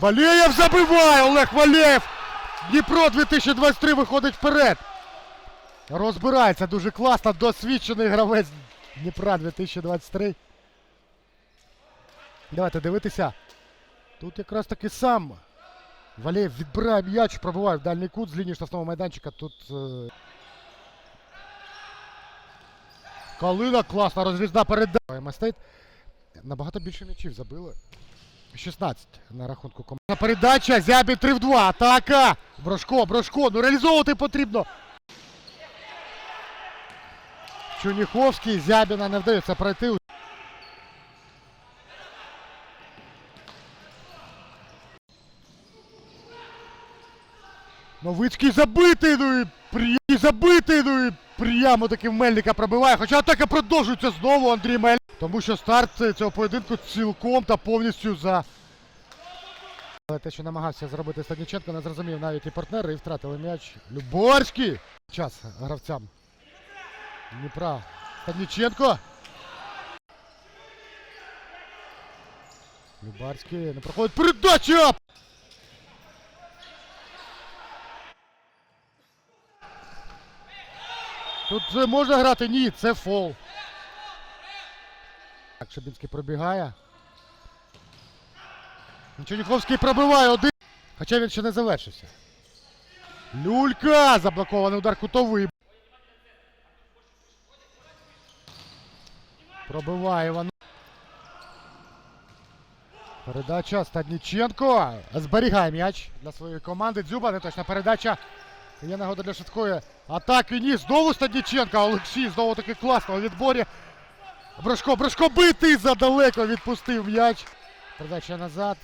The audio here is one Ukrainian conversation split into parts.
Валєєв забиває! Олег Валєєв! Дніпро 2023 виходить вперед. Розбирається дуже класно. Досвідчений гравець Дніпра 2023. Давайте дивитися. Тут якраз таки сам Валєєв відбирає м'яч, пробиває в дальній кут з лінії штрафного майданчика. Тут. Е... Калина класна розрізна передача. Мастейт набагато більше м'ячів забили. 16 на рахунку команди. Передача. Зябін 3 в 2. Атака. Брошко, Брошко. Ну реалізовувати потрібно. Чуніховський. Зябіна не вдається пройти. Новицький забитий, ну і приємний забитий, ну і прямо таки Мельника пробиває. Хоча атака продовжується знову Андрій Мельник. Тому що старт цього поєдинку цілком та повністю за. Те, що намагався зробити Станіченко, не зрозумів навіть і партнери, і втратили м'яч. Любарський! Час гравцям. Дніпра. Станіченко. Любарський не проходить передача! Тут е, можна грати? Ні, це фол. Так, Шабінський пробігає. Чуніковський пробиває один. Хоча він ще не завершився. Люлька! Заблокований удар кутовий. Пробиває Іван. Передача Стадніченко. Зберігає м'яч для своєї команди. Дзюба, не точна передача. Є нагода для швидкої атаки. Ні, знову Стадніченко. Олексій знову таки класно у відборі. Брошко, Брошко битий задалеко відпустив м'яч. Передача назад.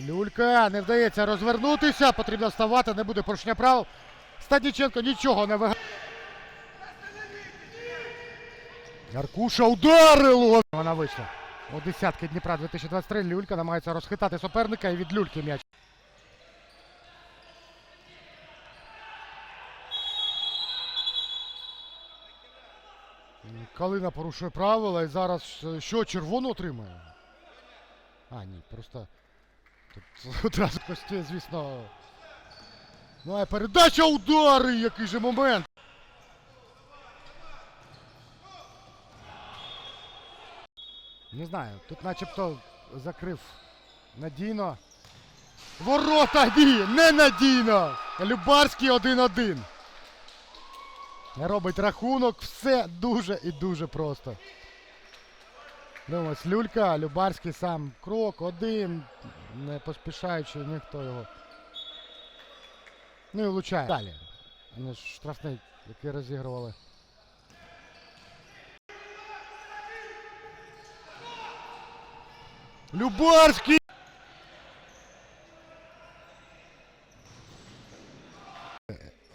Люлька. Не вдається розвернутися. Потрібно вставати, не буде порушення прав. Стадніченко нічого не вигадує. Аркуша ударило. Вона вийшла. У десятки Дніпра 2023 Люлька намагається розхитати суперника і від люльки м'яч. Калина порушує правила і зараз е, що, червону отримає? А, ні, просто тут одразу кості, звісно. Ну, а передача удари, який же момент. Не знаю, тут начебто закрив надійно. Ворота ні, ненадійно. Любарський 1-1. Робить рахунок, все дуже і дуже просто. Ну ось Люлька, Любарський сам крок, один, не поспішаючи, ніхто його. Ну і влучає. Далі. Вони штрафний, який розігрували. Любарський!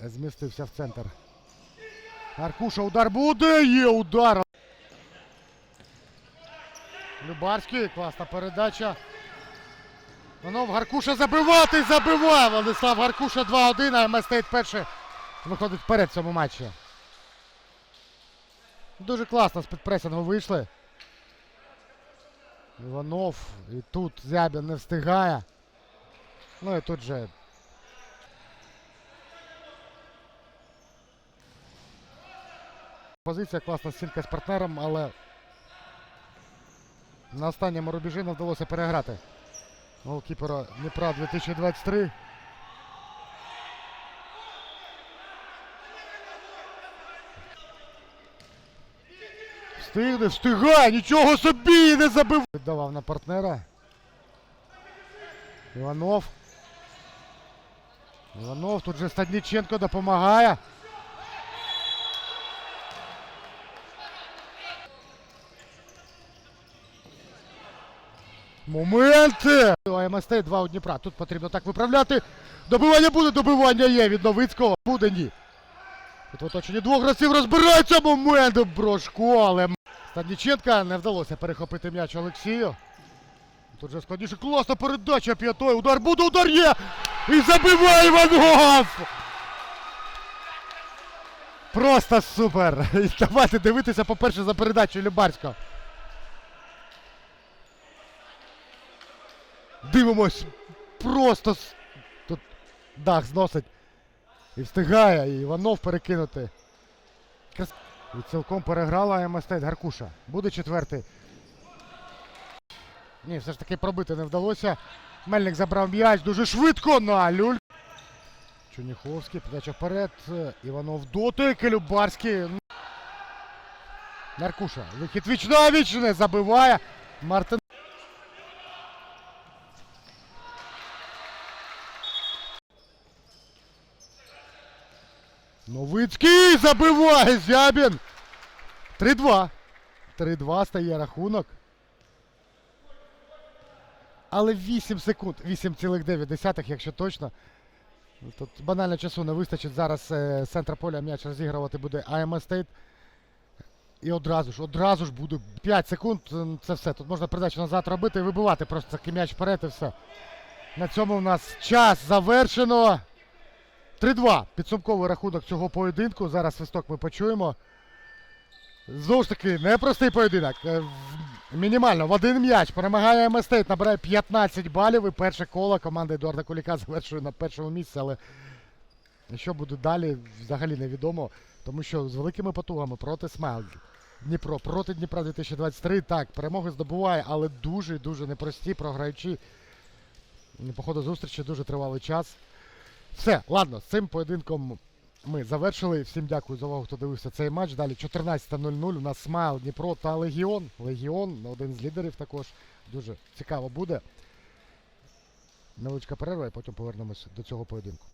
Змістився в центр. Аркуша, удар буде, є удар. Любарський, класна передача. Воно Гаркуша забивати, забиває. Владислав Гаркуша 2-1, а МС перший виходить вперед в цьому матчі. Дуже класно з підпресингу вийшли. Іванов і тут Зябін не встигає. Ну і тут же Позиція класна стінка з партнером, але на останньому рубежі не вдалося переграти. Голкіпера Дніпра 2023. Встигне, встигає, нічого собі не забив. Віддавав на партнера. Іванов. Іванов, тут же Стадніченко допомагає. Моменти! АМСТ 2 у Дніпра. Тут потрібно так виправляти. Добивання буде, добивання є від Новицького. Буде ні. Тут в оточенні двох гравців розбирається момент Брошко, але Стадніченка не вдалося перехопити м'яч Олексію. Тут же складніше класна передача п'ятої. Удар буде, удар є! І забиває Іванов! Просто супер! І Давайте дивитися, по-перше, за передачею Любарського. Дивимось. просто тут дах зносить. І встигає, і Іванов перекинути. І цілком переграла АМСТ Гаркуша. Буде четвертий. Ні, все ж таки пробити не вдалося. Мельник забрав м'яч дуже швидко на люль. Чуніховський, подача вперед. Іванов дотик, Любарський. Наркуша. Вихід віч на віч не забиває. Мартин. Новицький забиває Зябін. 3-2. 3-2 стає рахунок. Але 8 секунд, 8,9, якщо точно. Тут банально часу не вистачить. Зараз е, з поля м'яч розігрувати буде АМ Стейт. І одразу ж, одразу ж буде 5 секунд. Це все. Тут можна передачу назад робити і вибивати просто такий м'яч вперед і все. На цьому у нас час завершено. 3-2. Підсумковий рахунок цього поєдинку. Зараз свисток ми почуємо. Знову ж таки, непростий поєдинок. Е, Мінімально в один м'яч перемагає МСТейт, набирає 15 балів. І перше коло команда Едуарда Куліка завершує на першому місці, але що буде далі, взагалі невідомо. Тому що з великими потугами проти Смайл Дніпро, проти Дніпра 2023. Так, перемоги здобуває, але дуже дуже непрості, програючи по ходу зустрічі дуже тривалий час. Все, ладно, з цим поєдинком ми завершили. Всім дякую за увагу, хто дивився цей матч. Далі 14.00. У нас Смайл, Дніпро та Легіон. Легіон один з лідерів також. Дуже цікаво буде. Невеличка перерва і потім повернемось до цього поєдинку.